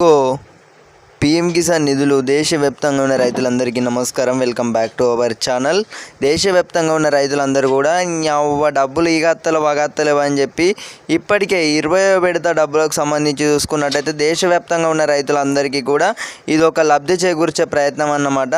哥。పిఎం కిసాన్ నిధులు దేశవ్యాప్తంగా ఉన్న రైతులందరికీ నమస్కారం. Welcome back to our channel. దేశవ్యాప్తంగా ఉన్న రైతులందరూ కూడా అవ్వ డబ్బులు ఈగత్తలు వగత్తలేవు అని చెప్పి ఇప్పటికే ఇరవై విడత డబ్బులకు సంబంధించి చూసుకున్నట్టయితే దేశవ్యాప్తంగా ఉన్న రైతులందరికీ కూడా ఇది ఒక లబ్ధి చేకూర్చే ప్రయత్నం అన్నమాట.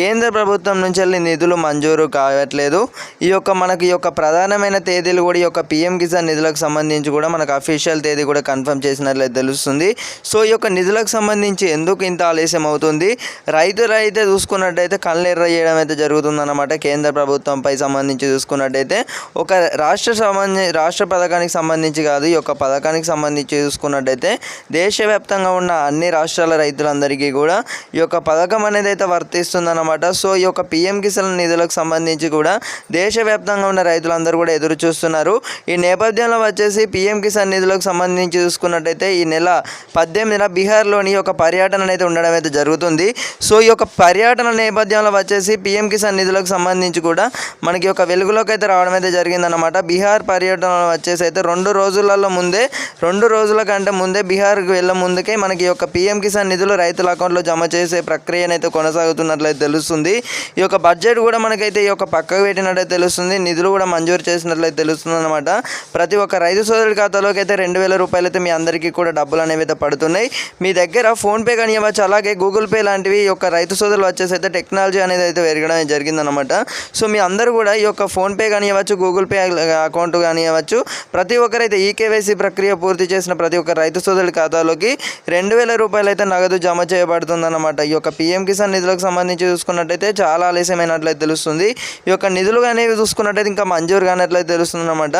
కేంద్ర ప్రభుత్వం నుంచి వెళ్ళి నిధులు మంజూరు కావట్లేదు. ఈ యొక్క మనకి ఈ యొక్క ప్రధానమైన తేదీలు కూడా ఈ యొక్క పిఎం కిసాన్ నిధులకు సంబంధించి కూడా మనకు అఫీషియల్ తేదీ కూడా కన్ఫర్మ్ చేసినట్లయితే తెలుస్తుంది. సో ఈ యొక్క నిధులకు సంబంధించి ఎందుకు ఇంత ఆలస్యం అవుతుంది. రైతులైతే చూసుకున్నట్టయితే కళ్ళెర్ర చేయడం అయితే జరుగుతుందన్నమాట. కేంద్ర ప్రభుత్వంపై సంబంధించి చూసుకున్నట్టయితే ఒక రాష్ట్ర సంబంధి రాష్ట్ర పథకానికి సంబంధించి కాదు ఈ యొక్క పథకానికి సంబంధించి చూసుకున్నట్టయితే దేశవ్యాప్తంగా ఉన్న అన్ని రాష్ట్రాల రైతులందరికీ కూడా ఈ యొక్క పథకం అనేది అయితే వర్తిస్తుందన్నమాట. సో ఈ యొక్క పిఎం కిసాన్ నిధులకు సంబంధించి కూడా దేశవ్యాప్తంగా ఉన్న రైతులందరూ కూడా ఎదురు చూస్తున్నారు. ఈ నేపథ్యంలో వచ్చేసి పిఎం కిసాన్ నిధులకు సంబంధించి చూసుకున్నట్టయితే ఈ నెల పద్దెనిమిదిన బీహార్లోని ఒక పర్యటన అయితే ఉండడం అయితే జరుగుతుంది. సో ఈ యొక్క పర్యటన నేపథ్యంలో వచ్చేసి పిఎం కిసాన్ నిధులకు సంబంధించి కూడా మనకి ఒక వెలుగులోకి అయితే రావడం అయితే జరిగిందనమాట బీహార్ పర్యటన వచ్చేసి అయితే రెండు రోజులలో ముందే రెండు రోజుల కంటే ముందే బీహార్కి వెళ్ళే ముందుకే మనకి యొక్క పిఎం కిసాన్ నిధులు రైతుల అకౌంట్లో జమ చేసే ప్రక్రియనైతే కొనసాగుతున్నట్లయితే తెలుస్తుంది. ఈ యొక్క బడ్జెట్ కూడా మనకైతే ఈ యొక్క పక్కకు పెట్టినట్లయితే తెలుస్తుంది. నిధులు కూడా మంజూరు చేసినట్లయితే తెలుస్తుంది అనమాట ప్రతి ఒక్క రైతు సోదరుడి ఖాతాలోకి అయితే రెండు వేల రూపాయలు అయితే మీ అందరికీ కూడా డబ్బులు అనేవి అయితే పడుతున్నాయి. మీ దగ్గర ఫోన్పే కానీ ఇవ్వచ్చు అలాగే గూగుల్ పే లాంటివి ఈ యొక్క రైతు సోదరులు వచ్చేసి అయితే టెక్నాలజీ అనేది అయితే పెరగడం జరిగిందనమాట సో మీ అందరూ కూడా ఈ యొక్క ఫోన్పే కానీ ఇవ్వచ్చు గూగుల్ పే అకౌంట్ కానీ ఇవ్వచ్చు ప్రతి ఒక్కరైతే ఈ కేవైసీ ప్రక్రియ పూర్తి చేసిన ప్రతి ఒక్క రైతు సోదరుడి ఖాతాలోకి రెండు వేల రూపాయలు అయితే నగదు జమ చేయబడుతుందన్నమాట. ఈ యొక్క పిఎం కిసాన్ నిధులకు సంబంధించి చూసుకున్నట్టయితే చాలా ఆలస్యమైనట్లయితే తెలుస్తుంది. ఈ యొక్క నిధులు అనేవి చూసుకున్నట్టయితే ఇంకా మంజూరు కానట్లయితే తెలుస్తుంది అనమాట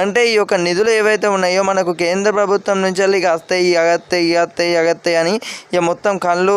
అంటే ఈ యొక్క నిధులు ఏవైతే ఉన్నాయో మనకు కేంద్ర ప్రభుత్వం నుంచి వెళ్ళి ఇక వస్తాయి అగత్తాయి ఇక వస్తాయి అగత్తాయి అని ఇక మొత్తం మొత్తం కళ్ళు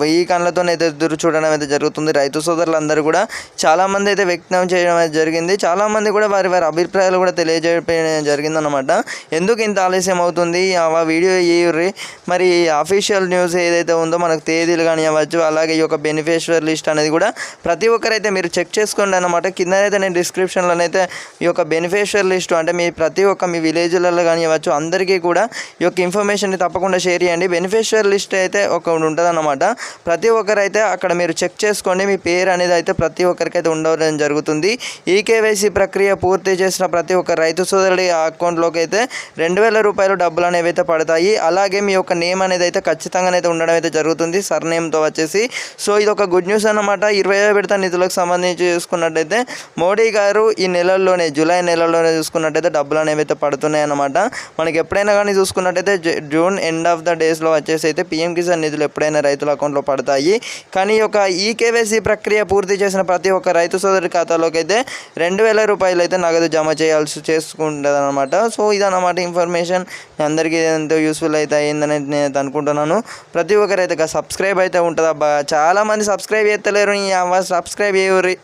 వెయ్యి కళ్ళతో అయితే ఎదురు చూడడం అయితే జరుగుతుంది. రైతు సోదరులందరూ కూడా చాలామంది అయితే వ్యక్తం చేయడం అయితే జరిగింది. చాలామంది కూడా వారి వారి అభిప్రాయాలు కూడా తెలియజేయడం జరిగిందనమాట ఎందుకు ఇంత ఆలస్యం అవుతుంది? ఆ వీడియో ఇయ్యుర్రి. మరి అఫీషియల్ న్యూస్ ఏదైతే ఉందో మనకు తేదీలు కానీ అవ్వచ్చు అలాగే ఈ యొక్క బెనిఫిషియర్ లిస్ట్ అనేది కూడా ప్రతి ఒక్కరైతే మీరు చెక్ చేసుకోండి అనమాట కింద అయితే నేను డిస్క్రిప్షన్లోనైతే ఈ యొక్క బెనిఫిషియర్ లిస్ట్ అంటే మీ ప్రతి ఒక్క మీ విలేజ్లలో కానీ ఇవ్వచ్చు అందరికీ కూడా ఈ యొక్క ఇన్ఫర్మేషన్ తప్పకుండా షేర్ చేయండి. బెనిఫిషియర్ లిస్ట్ అయితే అకౌంట్ ఉంటుంది అనమాట ప్రతి ఒక్కరైతే అక్కడ మీరు చెక్ చేసుకోండి. మీ పేరు అనేది అయితే ప్రతి ఒక్కరికైతే ఉండడం జరుగుతుంది. ఈ కేవైసీ ప్రక్రియ పూర్తి చేసిన ప్రతి ఒక్క రైతు సోదరుడి అకౌంట్లోకి అయితే రెండు వేల రూపాయలు డబ్బులు అనేవి అయితే పడతాయి. అలాగే మీ యొక్క నేమ్ అనేది అయితే ఖచ్చితంగా అయితే ఉండడం అయితే జరుగుతుంది. సర్ నేమ్తో వచ్చేసి. సో ఇది ఒక గుడ్ న్యూస్ అన్నమాట. ఇరవై విడత నిధులకు సంబంధించి చూసుకున్నట్టయితే మోడీ గారు ఈ నెలల్లోనే జూలై నెలల్లోనే చూసుకున్నట్టయితే డబ్బులు అనేవి అయితే పడుతున్నాయి అన్నమాట మనకి ఎప్పుడైనా కానీ చూసుకున్నట్టయితే జూన్ ఎండ్ ఆఫ్ ద డేస్లో వచ్చేసి అయితే పిఎం కిసాన్ నిధులు ఎప్పుడైనా రైతుల అకౌంట్లో పడతాయి. కానీ ఈ యొక్క ఈ కేవైసీ ప్రక్రియ పూర్తి చేసిన ప్రతి ఒక్క రైతు సోదరి ఖాతాలోకి అయితే రెండు వేల రూపాయలు అయితే నగదు జమ చేయాల్సి చేసుకుంటుంది అనమాట సో ఇదన్నమాట ఇన్ఫర్మేషన్. అందరికీ ఎంతో యూస్ఫుల్ అయితే అయిందని నేను అనుకుంటున్నాను. ప్రతి ఒక్కరైతే సబ్స్క్రైబ్ అయితే ఉంటుంది అబ్బా చాలామంది సబ్స్క్రైబ్ చేస్తలేరు. ఈ అవ్వ సబ్స్క్రైబ్ చేయరు.